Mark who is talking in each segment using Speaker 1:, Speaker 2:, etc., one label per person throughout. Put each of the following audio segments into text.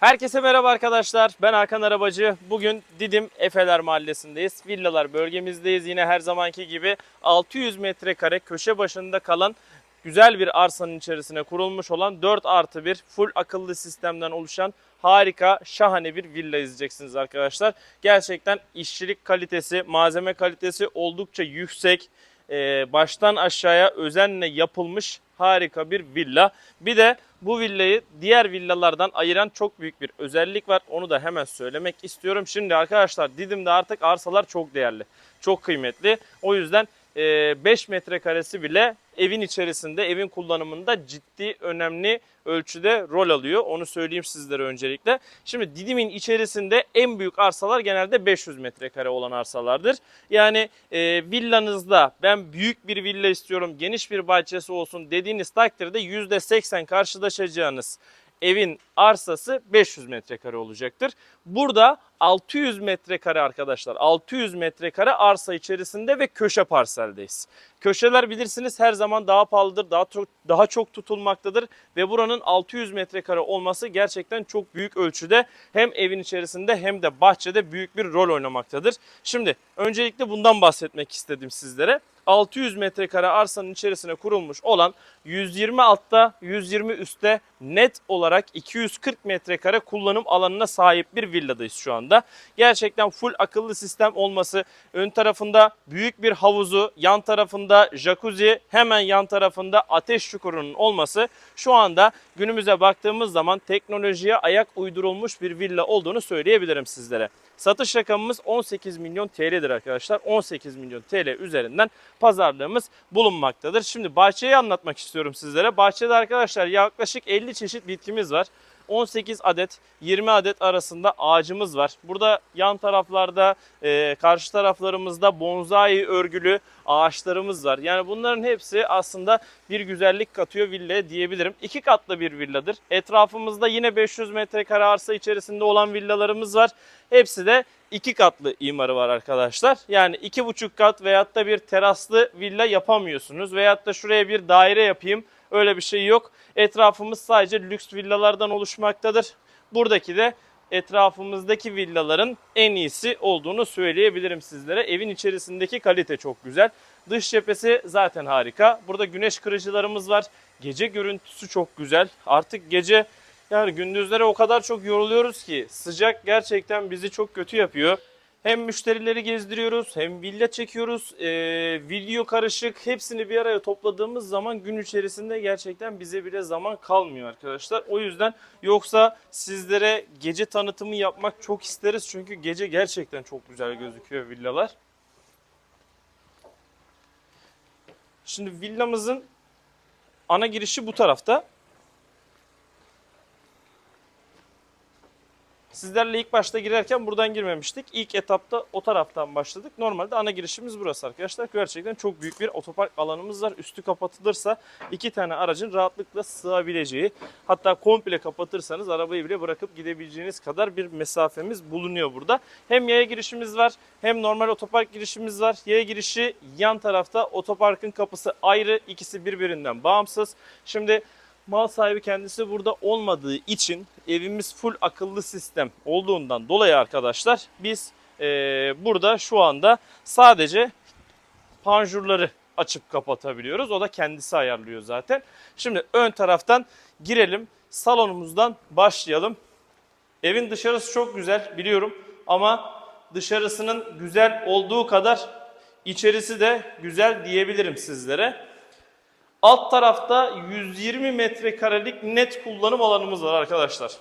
Speaker 1: Herkese merhaba arkadaşlar. Ben Hakan Arabacı. Bugün Didim Efeler Mahallesi'ndeyiz. Villalar bölgemizdeyiz. Yine her zamanki gibi 600 metrekare köşe başında kalan güzel bir arsanın içerisine kurulmuş olan 4 artı 1 full akıllı sistemden oluşan harika, şahane bir villa izleyeceksiniz arkadaşlar. Gerçekten işçilik kalitesi, malzeme kalitesi oldukça yüksek. Ee, baştan aşağıya özenle yapılmış harika bir villa. Bir de bu villayı diğer villalardan ayıran çok büyük bir özellik var. Onu da hemen söylemek istiyorum. Şimdi arkadaşlar Didim'de artık arsalar çok değerli, çok kıymetli. O yüzden 5 metrekaresi bile evin içerisinde, evin kullanımında ciddi, önemli ölçüde rol alıyor. Onu söyleyeyim sizlere öncelikle. Şimdi Didim'in içerisinde en büyük arsalar genelde 500 metrekare olan arsalardır. Yani e, villanızda ben büyük bir villa istiyorum, geniş bir bahçesi olsun dediğiniz takdirde %80 karşılaşacağınız evin arsası 500 metrekare olacaktır. Burada 600 metrekare arkadaşlar. 600 metrekare arsa içerisinde ve köşe parseldeyiz. Köşeler bilirsiniz her zaman daha pahalıdır, daha çok daha çok tutulmaktadır ve buranın 600 metrekare olması gerçekten çok büyük ölçüde hem evin içerisinde hem de bahçede büyük bir rol oynamaktadır. Şimdi öncelikle bundan bahsetmek istedim sizlere. 600 metrekare arsanın içerisine kurulmuş olan 120 altta 120 üstte net olarak 240 metrekare kullanım alanına sahip bir villadayız şu anda. Gerçekten full akıllı sistem olması, ön tarafında büyük bir havuzu, yan tarafında jacuzzi, hemen yan tarafında ateş çukurunun olması şu anda günümüze baktığımız zaman teknolojiye ayak uydurulmuş bir villa olduğunu söyleyebilirim sizlere. Satış rakamımız 18 milyon TL'dir arkadaşlar. 18 milyon TL üzerinden pazarlığımız bulunmaktadır. Şimdi bahçeyi anlatmak istiyorum sizlere. Bahçede arkadaşlar yaklaşık 50 çeşit bitkimiz var. 18 adet 20 adet arasında ağacımız var. Burada yan taraflarda e, karşı taraflarımızda bonsai örgülü ağaçlarımız var. Yani bunların hepsi aslında bir güzellik katıyor villaya diyebilirim. İki katlı bir villadır. Etrafımızda yine 500 metrekare arsa içerisinde olan villalarımız var. Hepsi de iki katlı imarı var arkadaşlar. Yani iki buçuk kat veyahut da bir teraslı villa yapamıyorsunuz. Veyahut da şuraya bir daire yapayım öyle bir şey yok. Etrafımız sadece lüks villalardan oluşmaktadır. Buradaki de etrafımızdaki villaların en iyisi olduğunu söyleyebilirim sizlere. Evin içerisindeki kalite çok güzel. Dış cephesi zaten harika. Burada güneş kırıcılarımız var. Gece görüntüsü çok güzel. Artık gece yani gündüzlere o kadar çok yoruluyoruz ki sıcak gerçekten bizi çok kötü yapıyor. Hem müşterileri gezdiriyoruz hem villa çekiyoruz. Ee, video karışık hepsini bir araya topladığımız zaman gün içerisinde gerçekten bize bile zaman kalmıyor arkadaşlar. O yüzden yoksa sizlere gece tanıtımı yapmak çok isteriz. Çünkü gece gerçekten çok güzel gözüküyor villalar. Şimdi villamızın ana girişi bu tarafta. Sizlerle ilk başta girerken buradan girmemiştik. İlk etapta o taraftan başladık. Normalde ana girişimiz burası arkadaşlar. Gerçekten çok büyük bir otopark alanımız var. Üstü kapatılırsa iki tane aracın rahatlıkla sığabileceği hatta komple kapatırsanız arabayı bile bırakıp gidebileceğiniz kadar bir mesafemiz bulunuyor burada. Hem yaya girişimiz var hem normal otopark girişimiz var. Yaya girişi yan tarafta otoparkın kapısı ayrı. ikisi birbirinden bağımsız. Şimdi mal sahibi kendisi burada olmadığı için evimiz full akıllı sistem olduğundan dolayı arkadaşlar biz e, burada şu anda sadece panjurları açıp kapatabiliyoruz. O da kendisi ayarlıyor zaten. Şimdi ön taraftan girelim. Salonumuzdan başlayalım. Evin dışarısı çok güzel biliyorum ama dışarısının güzel olduğu kadar içerisi de güzel diyebilirim sizlere. Alt tarafta 120 metrekarelik net kullanım alanımız var arkadaşlar.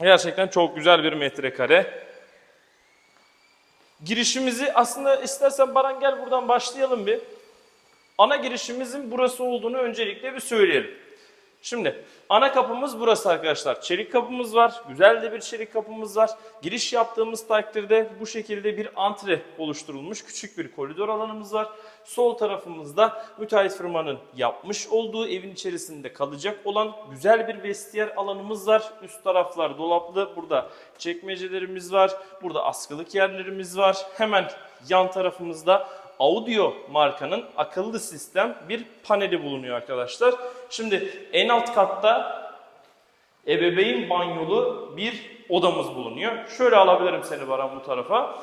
Speaker 1: Gerçekten çok güzel bir metrekare. Girişimizi aslında istersen Baran gel buradan başlayalım bir. Ana girişimizin burası olduğunu öncelikle bir söyleyelim. Şimdi ana kapımız burası arkadaşlar. Çelik kapımız var. Güzel de bir çelik kapımız var. Giriş yaptığımız takdirde bu şekilde bir antre oluşturulmuş küçük bir koridor alanımız var. Sol tarafımızda müteahhit firmanın yapmış olduğu evin içerisinde kalacak olan güzel bir vestiyer alanımız var. Üst taraflar dolaplı. Burada çekmecelerimiz var. Burada askılık yerlerimiz var. Hemen yan tarafımızda Audio markanın akıllı sistem bir paneli bulunuyor arkadaşlar. Şimdi en alt katta ebeveyn banyolu bir odamız bulunuyor. Şöyle alabilirim seni Baran bu tarafa.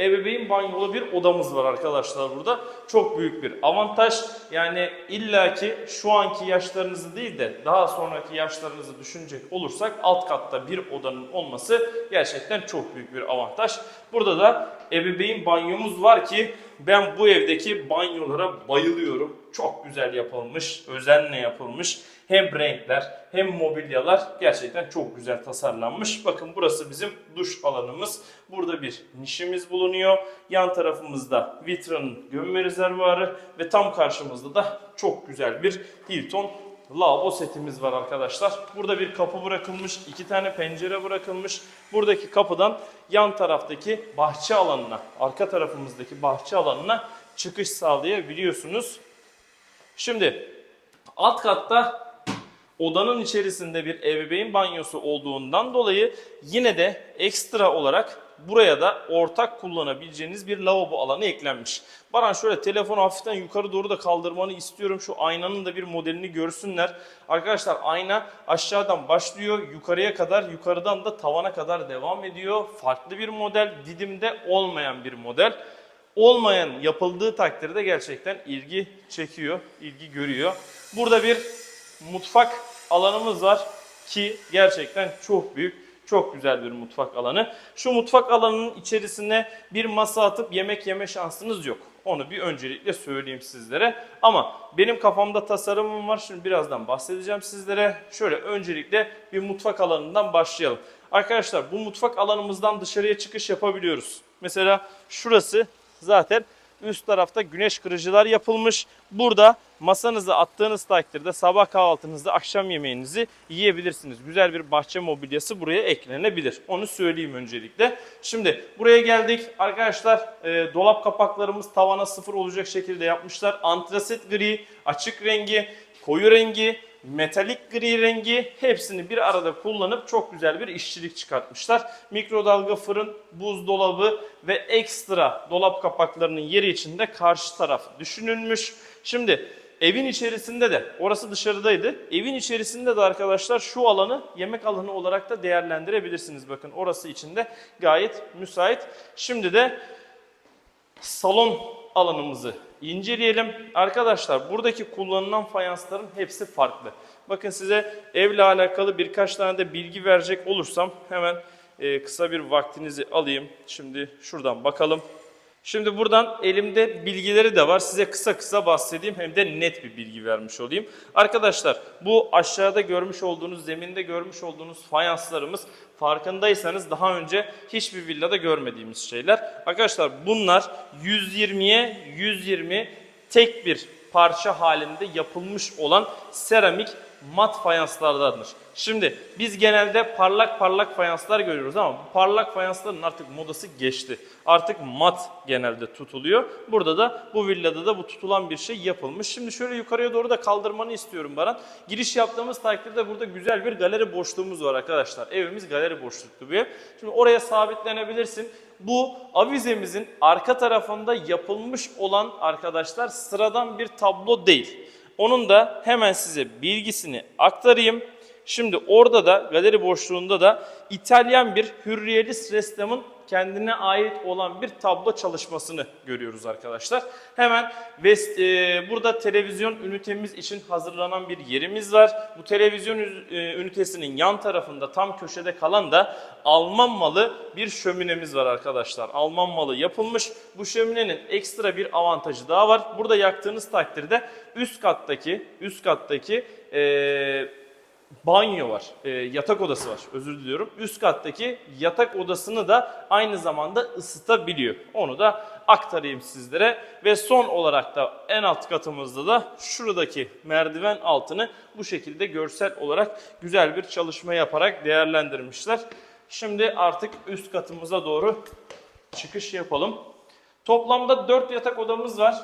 Speaker 1: Ebeveyn banyolu bir odamız var arkadaşlar burada. Çok büyük bir avantaj. Yani illaki şu anki yaşlarınızı değil de daha sonraki yaşlarınızı düşünecek olursak alt katta bir odanın olması gerçekten çok büyük bir avantaj. Burada da ebeveyn banyomuz var ki ben bu evdeki banyolara bayılıyorum. Çok güzel yapılmış, özenle yapılmış. Hem renkler hem mobilyalar gerçekten çok güzel tasarlanmış. Bakın burası bizim duş alanımız. Burada bir nişimiz bulunuyor. Yan tarafımızda vitranın gömme rezervuarı ve tam karşımızda da çok güzel bir Hilton lavabo setimiz var arkadaşlar. Burada bir kapı bırakılmış, iki tane pencere bırakılmış. Buradaki kapıdan yan taraftaki bahçe alanına, arka tarafımızdaki bahçe alanına çıkış sağlayabiliyorsunuz. Şimdi alt katta odanın içerisinde bir ebeveyn banyosu olduğundan dolayı yine de ekstra olarak buraya da ortak kullanabileceğiniz bir lavabo alanı eklenmiş. Baran şöyle telefonu hafiften yukarı doğru da kaldırmanı istiyorum. Şu aynanın da bir modelini görsünler. Arkadaşlar ayna aşağıdan başlıyor yukarıya kadar yukarıdan da tavana kadar devam ediyor. Farklı bir model Didim'de olmayan bir model. Olmayan yapıldığı takdirde gerçekten ilgi çekiyor, ilgi görüyor. Burada bir mutfak alanımız var ki gerçekten çok büyük, çok güzel bir mutfak alanı. Şu mutfak alanının içerisine bir masa atıp yemek yeme şansınız yok. Onu bir öncelikle söyleyeyim sizlere. Ama benim kafamda tasarımım var. Şimdi birazdan bahsedeceğim sizlere. Şöyle öncelikle bir mutfak alanından başlayalım. Arkadaşlar bu mutfak alanımızdan dışarıya çıkış yapabiliyoruz. Mesela şurası zaten üst tarafta güneş kırıcılar yapılmış. Burada masanızı attığınız takdirde sabah kahvaltınızda akşam yemeğinizi yiyebilirsiniz. Güzel bir bahçe mobilyası buraya eklenebilir. Onu söyleyeyim öncelikle. Şimdi buraya geldik. Arkadaşlar e, dolap kapaklarımız tavana sıfır olacak şekilde yapmışlar. Antrasit gri, açık rengi, koyu rengi, metalik gri rengi hepsini bir arada kullanıp çok güzel bir işçilik çıkartmışlar. Mikrodalga fırın, buzdolabı ve ekstra dolap kapaklarının yeri için de karşı taraf düşünülmüş. Şimdi evin içerisinde de orası dışarıdaydı. Evin içerisinde de arkadaşlar şu alanı yemek alanı olarak da değerlendirebilirsiniz. Bakın orası içinde gayet müsait. Şimdi de salon alanımızı inceleyelim. Arkadaşlar buradaki kullanılan fayansların hepsi farklı. Bakın size evle alakalı birkaç tane de bilgi verecek olursam hemen e, kısa bir vaktinizi alayım. Şimdi şuradan bakalım. Şimdi buradan elimde bilgileri de var. Size kısa kısa bahsedeyim hem de net bir bilgi vermiş olayım. Arkadaşlar bu aşağıda görmüş olduğunuz, zeminde görmüş olduğunuz fayanslarımız farkındaysanız daha önce hiçbir villada görmediğimiz şeyler. Arkadaşlar bunlar 120'ye 120 tek bir parça halinde yapılmış olan seramik mat fayanslardandır. Şimdi biz genelde parlak parlak fayanslar görüyoruz ama bu parlak fayansların artık modası geçti. Artık mat genelde tutuluyor. Burada da bu villada da bu tutulan bir şey yapılmış. Şimdi şöyle yukarıya doğru da kaldırmanı istiyorum Baran. Giriş yaptığımız takdirde burada güzel bir galeri boşluğumuz var arkadaşlar. Evimiz galeri boşluklu bir ev. Şimdi oraya sabitlenebilirsin. Bu avizemizin arka tarafında yapılmış olan arkadaşlar sıradan bir tablo değil. Onun da hemen size bilgisini aktarayım. Şimdi orada da galeri boşluğunda da İtalyan bir hürriyelist ressamın kendine ait olan bir tablo çalışmasını görüyoruz arkadaşlar. Hemen West, e, burada televizyon ünitemiz için hazırlanan bir yerimiz var. Bu televizyon e, ünitesinin yan tarafında tam köşede kalan da Alman malı bir şöminemiz var arkadaşlar. Alman malı yapılmış. Bu şöminenin ekstra bir avantajı daha var. Burada yaktığınız takdirde üst kattaki üst kattaki e, banyo var, e, yatak odası var özür diliyorum. Üst kattaki yatak odasını da aynı zamanda ısıtabiliyor. Onu da aktarayım sizlere. Ve son olarak da en alt katımızda da şuradaki merdiven altını bu şekilde görsel olarak güzel bir çalışma yaparak değerlendirmişler. Şimdi artık üst katımıza doğru çıkış yapalım. Toplamda 4 yatak odamız var.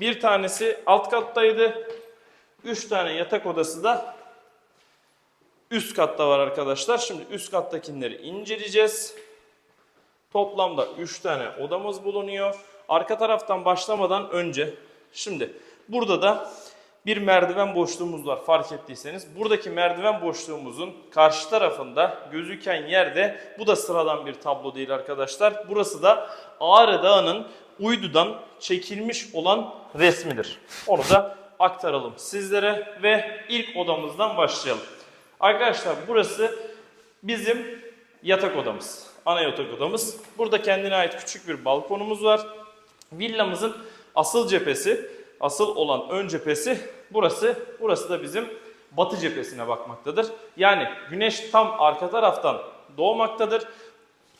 Speaker 1: Bir tanesi alt kattaydı. 3 tane yatak odası da üst katta var arkadaşlar. Şimdi üst kattakileri inceleyeceğiz. Toplamda 3 tane odamız bulunuyor. Arka taraftan başlamadan önce şimdi burada da bir merdiven boşluğumuz var fark ettiyseniz. Buradaki merdiven boşluğumuzun karşı tarafında gözüken yerde bu da sıradan bir tablo değil arkadaşlar. Burası da Ağrı Dağı'nın uydudan çekilmiş olan resmidir. Onu da aktaralım sizlere ve ilk odamızdan başlayalım. Arkadaşlar burası bizim yatak odamız. Ana yatak odamız. Burada kendine ait küçük bir balkonumuz var. Villamızın asıl cephesi, asıl olan ön cephesi burası. Burası da bizim batı cephesine bakmaktadır. Yani güneş tam arka taraftan doğmaktadır.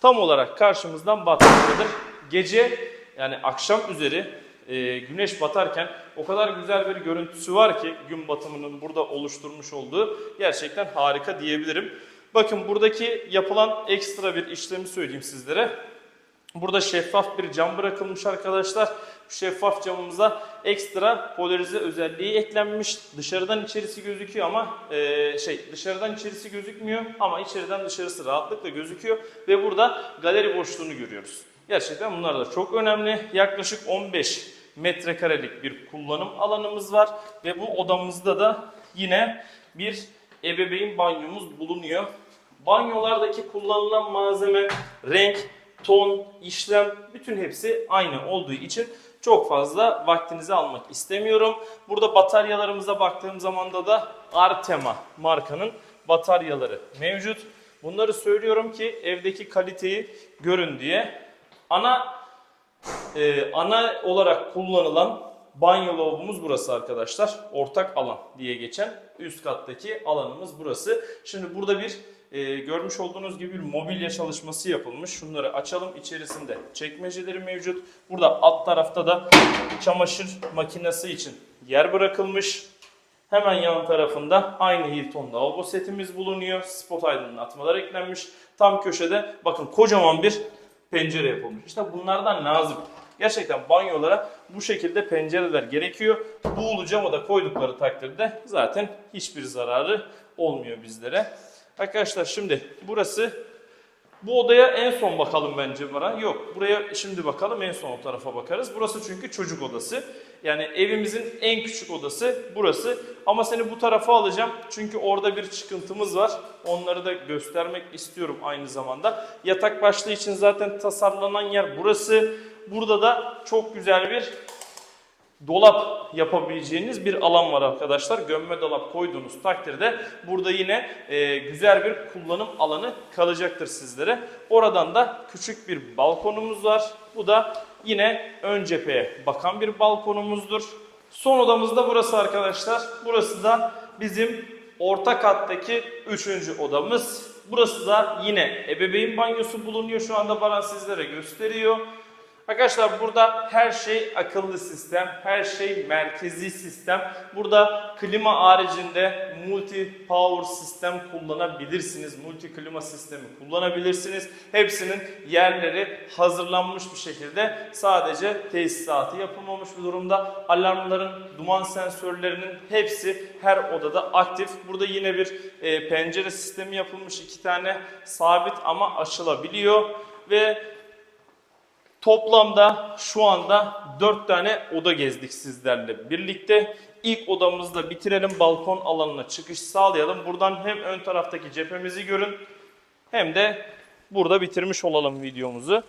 Speaker 1: Tam olarak karşımızdan batmaktadır. Gece yani akşam üzeri e, güneş batarken o kadar güzel bir görüntüsü var ki gün batımının burada oluşturmuş olduğu gerçekten harika diyebilirim. Bakın buradaki yapılan ekstra bir işlemi söyleyeyim sizlere. Burada şeffaf bir cam bırakılmış arkadaşlar. Bu şeffaf camımıza ekstra polarize özelliği eklenmiş. Dışarıdan içerisi gözüküyor ama e, şey dışarıdan içerisi gözükmüyor ama içeriden dışarısı rahatlıkla gözüküyor ve burada galeri boşluğunu görüyoruz. Gerçekten bunlar da çok önemli. Yaklaşık 15 metrekarelik bir kullanım alanımız var ve bu odamızda da yine bir ebeveyn banyomuz bulunuyor. Banyolardaki kullanılan malzeme, renk, ton, işlem bütün hepsi aynı olduğu için çok fazla vaktinizi almak istemiyorum. Burada bataryalarımıza baktığım zaman da Artema markanın bataryaları mevcut. Bunları söylüyorum ki evdeki kaliteyi görün diye. Ana e, ana olarak kullanılan banyo lavabomuz burası arkadaşlar. Ortak alan diye geçen üst kattaki alanımız burası. Şimdi burada bir e, görmüş olduğunuz gibi bir mobilya çalışması yapılmış. Şunları açalım. İçerisinde çekmeceleri mevcut. Burada alt tarafta da çamaşır makinesi için yer bırakılmış. Hemen yan tarafında aynı Hilton lavabo setimiz bulunuyor. Spot aydınlatmalar eklenmiş. Tam köşede bakın kocaman bir pencere yapılmış. İşte bunlardan lazım. Gerçekten banyolara bu şekilde pencereler gerekiyor. Buğulu cama da koydukları takdirde zaten hiçbir zararı olmuyor bizlere. Arkadaşlar şimdi burası bu odaya en son bakalım bence bana. Yok buraya şimdi bakalım en son o tarafa bakarız. Burası çünkü çocuk odası. Yani evimizin en küçük odası burası. Ama seni bu tarafa alacağım. Çünkü orada bir çıkıntımız var. Onları da göstermek istiyorum aynı zamanda. Yatak başlığı için zaten tasarlanan yer burası. Burada da çok güzel bir dolap yapabileceğiniz bir alan var arkadaşlar. Gömme dolap koyduğunuz takdirde burada yine e, güzel bir kullanım alanı kalacaktır sizlere. Oradan da küçük bir balkonumuz var. Bu da yine ön cepheye bakan bir balkonumuzdur. Son odamız da burası arkadaşlar. Burası da bizim orta kattaki üçüncü odamız. Burası da yine ebeveyn banyosu bulunuyor. Şu anda Baran sizlere gösteriyor. Arkadaşlar burada her şey akıllı sistem, her şey merkezi sistem. Burada klima haricinde multi power sistem kullanabilirsiniz. Multi klima sistemi kullanabilirsiniz. Hepsinin yerleri hazırlanmış bir şekilde sadece tesisatı yapılmamış bir durumda. Alarmların, duman sensörlerinin hepsi her odada aktif. Burada yine bir e, pencere sistemi yapılmış. iki tane sabit ama açılabiliyor ve Toplamda şu anda 4 tane oda gezdik sizlerle birlikte. İlk odamızda bitirelim. Balkon alanına çıkış sağlayalım. Buradan hem ön taraftaki cephemizi görün hem de burada bitirmiş olalım videomuzu.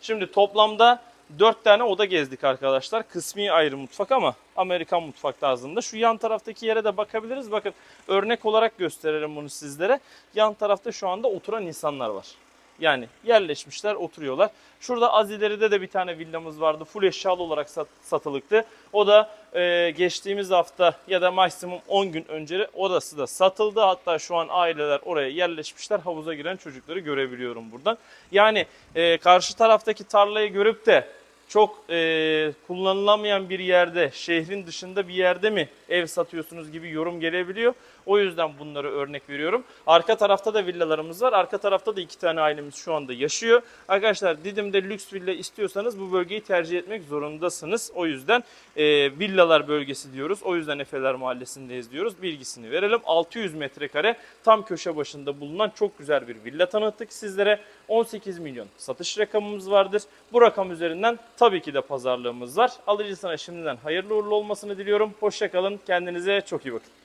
Speaker 1: Şimdi toplamda 4 tane oda gezdik arkadaşlar. Kısmi ayrı mutfak ama Amerikan mutfak tarzında. Şu yan taraftaki yere de bakabiliriz. Bakın örnek olarak gösteririm bunu sizlere. Yan tarafta şu anda oturan insanlar var. Yani yerleşmişler, oturuyorlar. Şurada az ileride de bir tane villamız vardı. Full eşyalı olarak sat, satılıktı. O da e, geçtiğimiz hafta ya da maksimum 10 gün önce orası da satıldı. Hatta şu an aileler oraya yerleşmişler. Havuza giren çocukları görebiliyorum buradan. Yani e, karşı taraftaki tarlayı görüp de çok e, kullanılamayan bir yerde, şehrin dışında bir yerde mi ev satıyorsunuz gibi yorum gelebiliyor. O yüzden bunları örnek veriyorum. Arka tarafta da villalarımız var. Arka tarafta da iki tane ailemiz şu anda yaşıyor. Arkadaşlar Didim'de lüks villa istiyorsanız bu bölgeyi tercih etmek zorundasınız. O yüzden e, villalar bölgesi diyoruz. O yüzden Efeler Mahallesi'ndeyiz diyoruz. Bilgisini verelim. 600 metrekare tam köşe başında bulunan çok güzel bir villa tanıttık sizlere. 18 milyon satış rakamımız vardır. Bu rakam üzerinden tabii ki de pazarlığımız var. Alıcısına şimdiden hayırlı uğurlu olmasını diliyorum. Hoşçakalın. Kendinize çok iyi bakın.